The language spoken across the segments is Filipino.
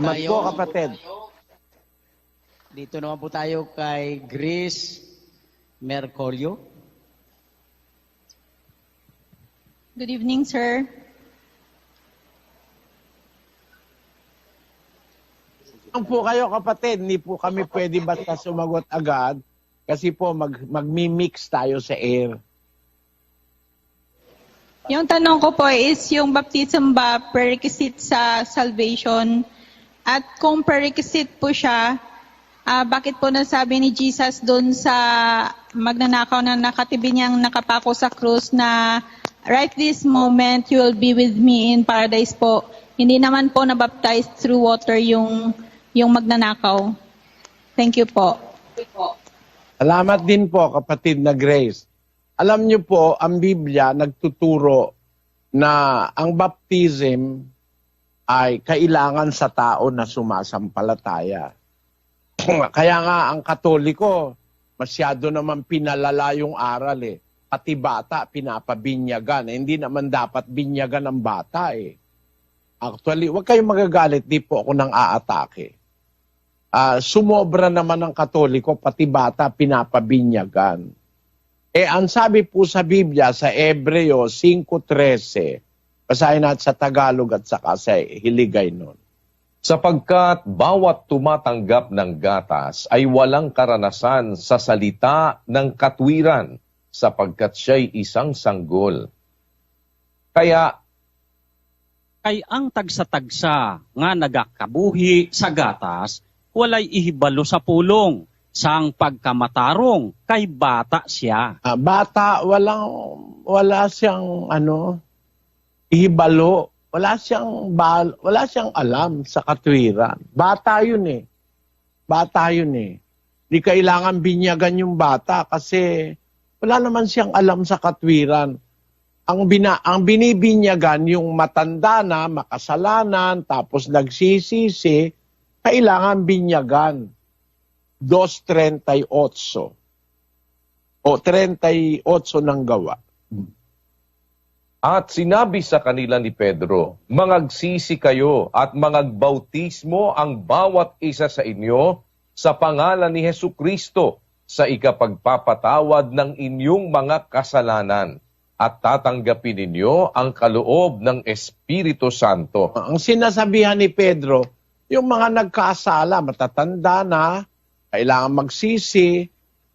Salamat tayo. po, kapatid. Dito naman po tayo kay Grace Mercolio. Good evening, sir. Ang po kayo kapatid, hindi po kami pwede basta sumagot agad kasi po mag, magmi-mix tayo sa air. Yung tanong ko po is yung baptism ba prerequisite sa salvation? At kung prerequisite po siya, ah, bakit po nasabi ni Jesus doon sa magnanakaw na nakatibi niyang nakapako sa krus na right this moment you will be with me in paradise po. Hindi naman po na-baptize through water yung, yung magnanakaw. Thank you po. Salamat din po kapatid na Grace. Alam niyo po, ang Biblia nagtuturo na ang baptism ay kailangan sa tao na sumasampalataya. Kaya nga ang katoliko, masyado naman pinalala yung aral eh. Pati bata, pinapabinyagan. Eh, hindi naman dapat binyagan ang bata eh. Actually, huwag kayong magagalit, di po ako nang aatake. Ah, sumobra naman ng katoliko, pati bata pinapabinyagan. Eh, ang sabi po sa Biblia, sa Ebreo 5.13, basahin natin sa Tagalog at sa Hiligay nun. sapagkat bawat tumatanggap ng gatas ay walang karanasan sa salita ng katwiran sapagkat siya'y isang sanggol. Kaya kay ang tagsa-tagsa nga nagakabuhi sa gatas, walay ihibalo sa pulong, sang pagkamatarong kay bata siya. Ah, bata, walang, wala siyang, ano, ihibalo. Wala siyang, bal, wala siyang alam sa katwiran. Bata yun eh. Bata yun eh. Di kailangan binyagan yung bata kasi wala naman siyang alam sa katwiran. Ang, bina, ang binibinyagan yung matanda na, makasalanan, tapos nagsisisi, kailangan binyagan. 2.38 o 38 ng gawa. At sinabi sa kanila ni Pedro, Mangagsisi kayo at mangagbautismo ang bawat isa sa inyo sa pangalan ni Hesu Kristo sa ikapagpapatawad ng inyong mga kasalanan at tatanggapin ninyo ang kaloob ng Espiritu Santo. Ang sinasabihan ni Pedro, yung mga nagkasala, matatanda na, kailangan magsisi,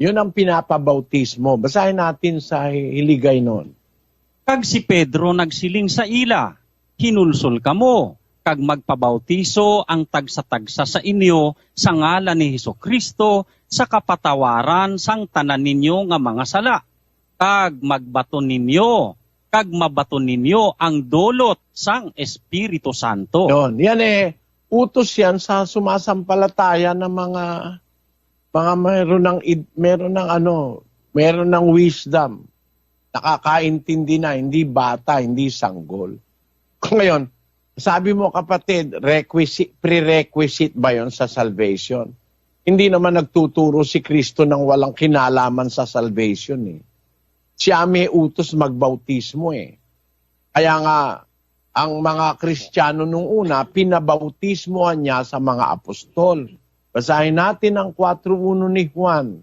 yun ang pinapabautismo. Basahin natin sa hiligay nun. Kag si Pedro nagsiling sa ila, hinulsol kamo, kag magpabautiso ang tagsa-tagsa sa inyo sa ngalan ni Hesus Kristo sa kapatawaran sang tanan ninyo nga mga sala. Kag magbato ninyo, kag mabato ninyo ang dolot sang Espiritu Santo. Yun. Yan eh, utos yan sa sumasampalataya ng mga mga meron ng meron ng ano, meron ng wisdom. Nakakaintindi na, hindi bata, hindi sanggol. Ngayon, sabi mo kapatid, requisite, prerequisite ba yon sa salvation? Hindi naman nagtuturo si Kristo ng walang kinalaman sa salvation eh. Siya may utos magbautismo eh. Kaya nga, ang mga Kristiyano nung una, pinabautismohan niya sa mga apostol. Basahin natin ang 4.1 ni Juan.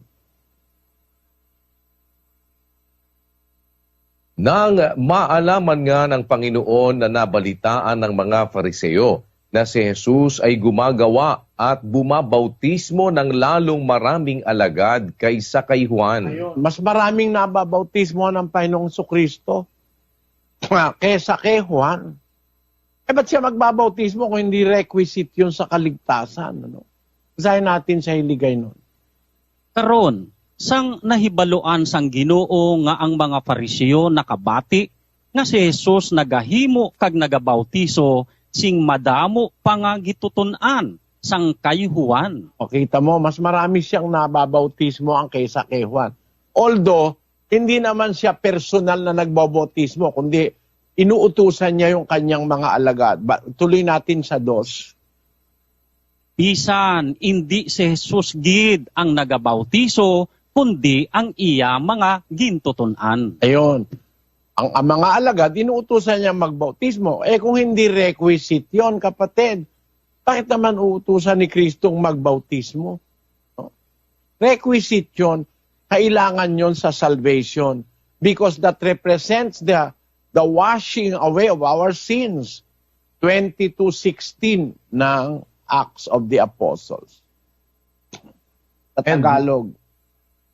Nang maalaman nga ng Panginoon na nabalitaan ng mga Fariseo na si Jesus ay gumagawa at bumabautismo ng lalong maraming alagad kaysa kay Juan. Mas maraming nababautismo ng Panginoong Kristo kesa kay Juan. Eh, ba't siya magbabautismo kung hindi requisite yun sa kaligtasan? Ano? Basahin natin sa hiligay nun. Karon, sang nahibaluan sang Ginoo nga ang mga Pariseo nakabati nga si Jesus nagahimo kag nagabautiso sing madamo pangagitutunan sang kay Juan. O kita mo, mas marami siyang nababautismo ang kaysa kay Juan. Although, hindi naman siya personal na nagbabautismo, kundi inuutusan niya yung kanyang mga alagad. Ba- tuloy natin sa dos. Bisan hindi si Jesus gid ang nagabautiso kundi ang iya mga gintutunan. Ayun. Ang, ang mga alagad, inuutusan niya magbautismo. Eh kung hindi requisite yon kapatid, Bakit naman uutusan ni Kristong magbautismo? No? Requisite yun. Kailangan yon sa salvation because that represents the the washing away of our sins. 22.16 ng Acts of the Apostles. Sa And- Tagalog.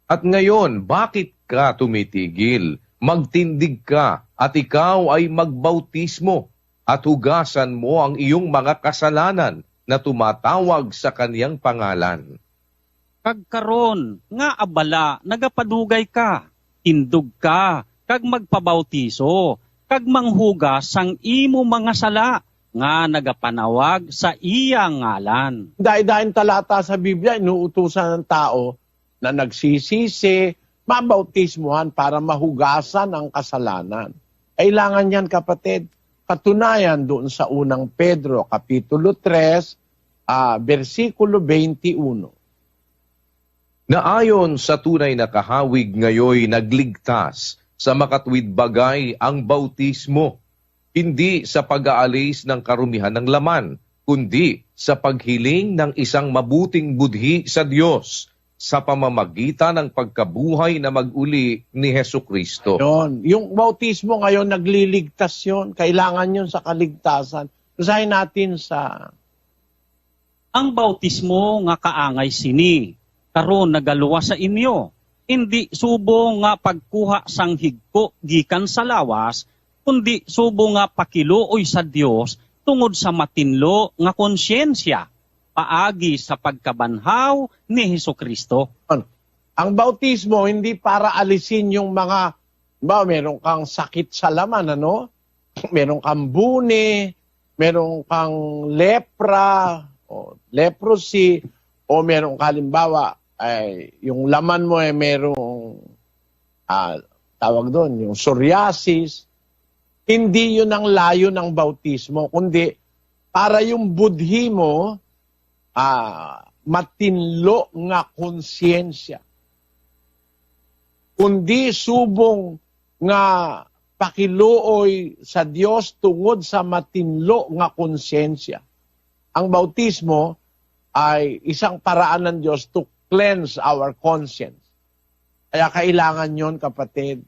At ngayon, bakit ka tumitigil? Magtindig ka at ikaw ay magbautismo at hugasan mo ang iyong mga kasalanan na tumatawag sa kaniyang pangalan. Kag karon nga abala nagapadugay ka, indog ka, kag magpabautiso, kag manghugas sang imo mga sala nga nagapanawag sa iya ngalan. Dahil-dahil talata sa Biblia, inuutusan ng tao na nagsisisi, mabautismuhan para mahugasan ang kasalanan. Kailangan yan kapatid. Katunayan doon sa unang Pedro, Kapitulo 3, ah, versikulo 21. Na ayon sa tunay na kahawig ngayoy nagligtas sa makatwid bagay ang bautismo, hindi sa pag-aalis ng karumihan ng laman, kundi sa paghiling ng isang mabuting budhi sa Diyos sa pamamagitan ng pagkabuhay na maguli ni Heso Kristo. Yun. Yung bautismo ngayon, nagliligtas yun. Kailangan yun sa kaligtasan. Basahin natin sa Ang bautismo nga kaangay sini, karon nagaluwa sa inyo. Hindi subo nga pagkuha sang higko gikan sa lawas, kundi subo nga pakiluoy sa Dios tungod sa matinlo nga konsyensya paagi sa pagkabanhaw ni Hesus Kristo. ang bautismo hindi para alisin yung mga ba meron kang sakit sa laman ano? Meron kang buni meron kang lepra o leprosy o meron ka halimbawa ay yung laman mo ay merong ah, tawag doon yung psoriasis. Hindi yun ang layo ng bautismo kundi para yung budhi mo ah, matinlo nga konsyensya kundi subong nga pakiluoy sa Dios tungod sa matinlo nga konsyensya. Ang bautismo ay isang paraan ng Diyos to cleanse our conscience. Kaya kailangan yon kapatid.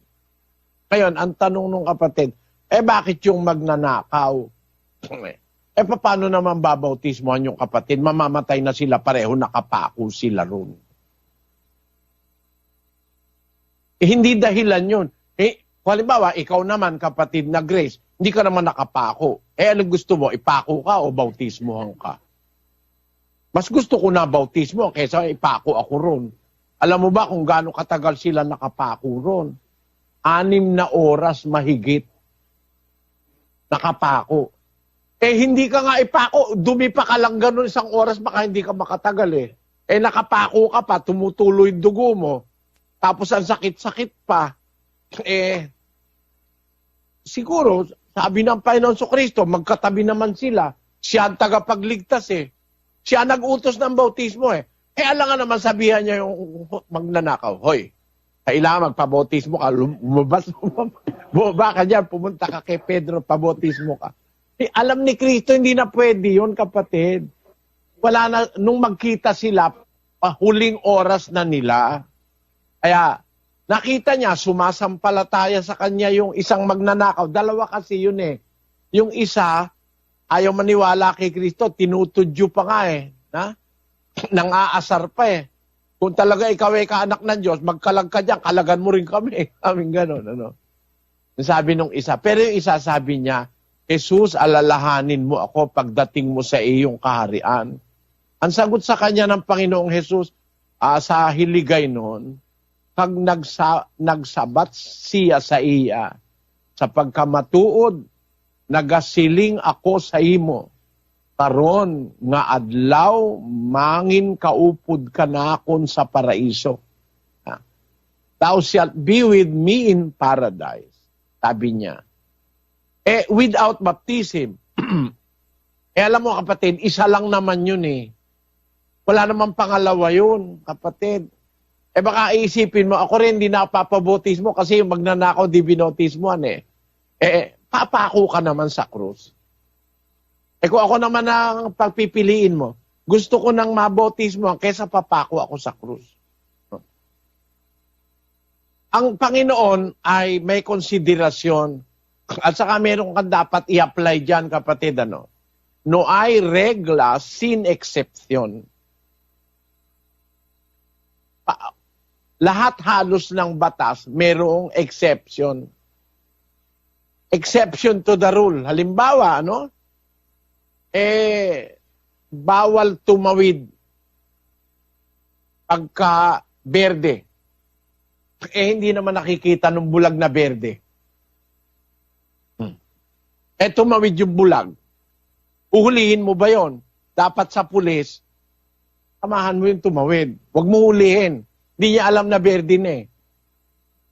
Ngayon, ang tanong nung kapatid, eh bakit yung magnanakaw? eh paano naman babautismohan yung kapatid? Mamamatay na sila pareho, nakapako sila ron. Eh, hindi dahilan yun. Eh, halimbawa, ikaw naman, kapatid na Grace, hindi ka naman nakapako. Eh, anong gusto mo? Ipako ka o bautismohan ka? Mas gusto ko na bautismo kaysa ipako ako ron. Alam mo ba kung gaano katagal sila nakapako ron? Anim na oras mahigit nakapako. Eh, hindi ka nga ipako. Dumi pa ka lang ganun isang oras, baka hindi ka makatagal eh. Eh, nakapako ka pa, tumutuloy dugo mo. Tapos ang sakit-sakit pa. Eh, siguro, sabi ng Panginoon sa Kristo, magkatabi naman sila. Siya ang tagapagligtas eh. Siya nag-utos ng bautismo eh. Eh, alam nga naman sabihan niya yung magnanakaw. Hoy, kailangan magpabautismo ka. Lumabas, bumaba ka dyan, pumunta ka kay Pedro, pabautismo ka. Eh, alam ni Kristo, hindi na pwede yun, kapatid. Wala na, nung magkita sila, ah, huling oras na nila. Kaya, nakita niya, sumasampalataya sa kanya yung isang magnanakaw. Dalawa kasi yun eh. Yung isa, ayaw maniwala kay Kristo, tinutudyo pa nga eh. Na? Nang aasar pa eh. Kung talaga ikaw ay kaanak ng Diyos, magkalag ka dyan, kalagan mo rin kami. Aming ganon, ano. Sabi nung isa. Pero yung isa sabi niya, Jesus, alalahanin mo ako pagdating mo sa iyong kaharian. Ang sagot sa kanya ng Panginoong Jesus, ah, sa hiligay noon, pag nagsa, nagsabat siya sa iya, sa pagkamatuod, nagasiling ako sa imo, karon nga adlaw mangin kaupod ka nakon sa paraiso. Ha? Thou shalt be with me in paradise. Sabi niya. Eh, without baptism, eh alam mo kapatid, isa lang naman yun eh. Wala namang pangalawa yun, kapatid. Eh baka iisipin mo, ako rin hindi napapabotismo kasi yung magnanakaw, di binotismoan eh. Eh, papako ka naman sa krus. Eh kung ako naman ang pagpipiliin mo, gusto ko nang mabautismo kesa papako ako sa krus. Ang Panginoon ay may konsiderasyon at saka meron kang dapat i-apply dyan, kapatid, ano? No hay regla sin exception. Pa- lahat halos ng batas merong exception. Exception to the rule. Halimbawa, ano? Eh, bawal tumawid pagka berde. Eh, hindi naman nakikita ng bulag na berde. Eh, tumawid yung bulag. Uhulihin mo ba yon? Dapat sa pulis, samahan mo yung tumawid. Huwag mo hulihin. Hindi niya alam na berde eh.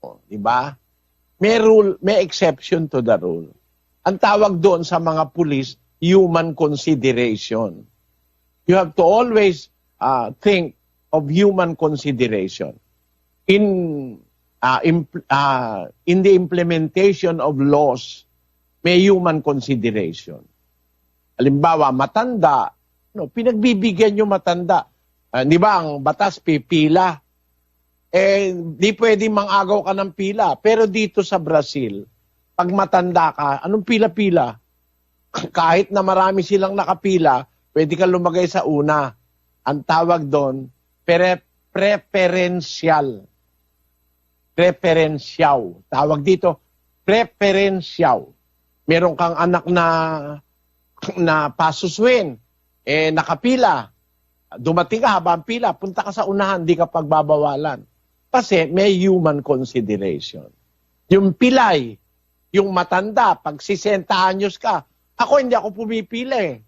O, di ba? May rule, may exception to the rule. Ang tawag doon sa mga pulis, human consideration. You have to always uh, think of human consideration. In uh, imp- uh, in the implementation of laws, may human consideration. Halimbawa, matanda, no, pinagbibigyan yung matanda. Ah, di ba, ang batas pipila. Eh, di pwede mangagaw ka ng pila. Pero dito sa Brazil, pag matanda ka, anong pila-pila? Kahit na marami silang nakapila, pwede ka lumagay sa una. Ang tawag doon, pre- preferential. Preferential. Tawag dito, preferential. Meron kang anak na na pasuswin, eh nakapila. Dumating ka habang pila, punta ka sa unahan, di ka pagbabawalan. Kasi may human consideration. Yung pilay, yung matanda, pag 60 anyos ka, ako hindi ako pumipila eh.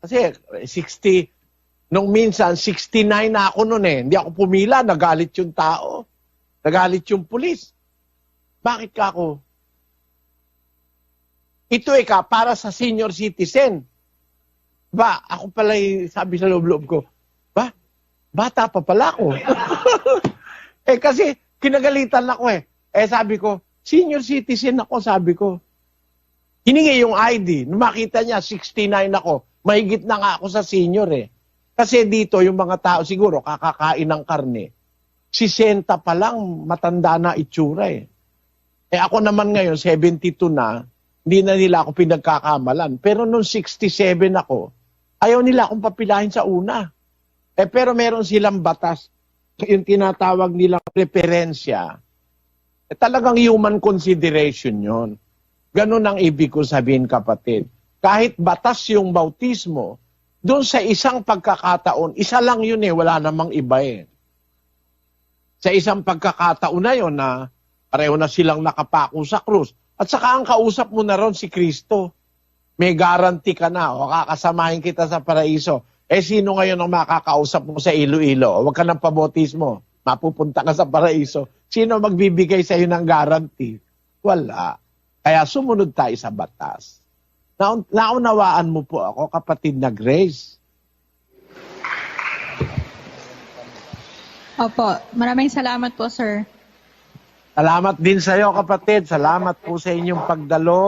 Kasi 60, nung minsan 69 na ako noon eh. Hindi ako pumila, nagalit yung tao. Nagalit yung pulis. Bakit ka ako? Ito eh ka, para sa senior citizen. Ba, ako pala sabi sa loob-loob ko, ba, bata pa pala ako. eh kasi, kinagalitan ako eh. Eh sabi ko, senior citizen ako, sabi ko. Hiningi yung ID. Nung makita niya, 69 ako. Mahigit na nga ako sa senior eh. Kasi dito, yung mga tao siguro, kakakain ng karne. 60 pa lang, matanda na itsura eh. Eh ako naman ngayon, 72 na, hindi na nila ako pinagkakamalan. Pero nung 67 ako, ayaw nila akong papilahin sa una. Eh pero meron silang batas, yung tinatawag nilang preferensya. Eh talagang human consideration yon. Ganun ang ibig ko sabihin kapatid. Kahit batas yung bautismo, doon sa isang pagkakataon, isa lang yun eh, wala namang iba eh. Sa isang pagkakataon na yun na pareho na silang nakapako sa krus. At saka ang kausap mo na ron si Kristo. May guarantee ka na o kakasamahin kita sa paraiso. Eh sino ngayon ang makakausap mo sa Iloilo? Huwag ka ng pabotismo. Mapupunta ka sa paraiso. Sino magbibigay sa iyo ng guarantee? Wala. Kaya sumunod tayo sa batas. Naun- naunawaan mo po ako, kapatid na Grace. Opo, maraming salamat po, sir. Salamat din sa iyo, kapatid. Salamat po sa inyong pagdalo.